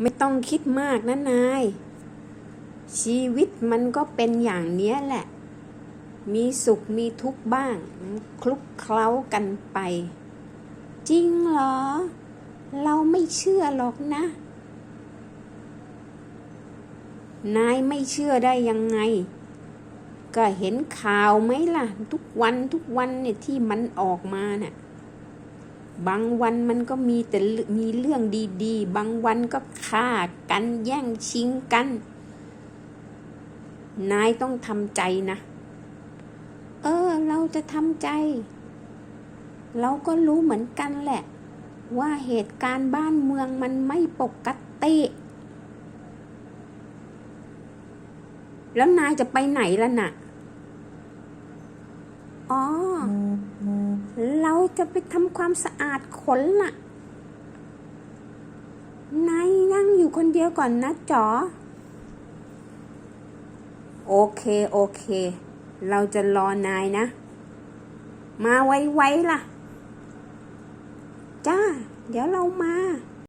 ไม่ต้องคิดมากนะนาย ชีวิตมันก็เป็นอย่างเนี้ยแหละ มีสุขมีทุกข์บ้าง คลุกเคล้ากันไป จริงเหรอ เราไม่เชื่อหรอกนะ นายไม่เชื่อได้ยังไง ก็เห็นข่าวไหมล่ะ ทุกวันทุกวันเนี่ยที่มันออกมาเนี่ย บางวันมันก็มีแต่มีเรื่องดีๆ บางวันก็ฆ่ากันแย่งชิงกัน นายต้องทำใจนะ เออ เราจะทำใจ เราก็รู้เหมือนกันแหละ ว่าเหตุการณ์บ้านเมืองมันไม่ปกติ แล้วนายจะไปไหนล่ะน่ะอ๋อ จะไปทำความสะอาดขนน่ะ นายนั่งอยู่คนเดียวก่อนนะจ๋อ โอเค โอเค เราจะรอนายนะ มาไวๆล่ะ จ้า เดี๋ยวเรามา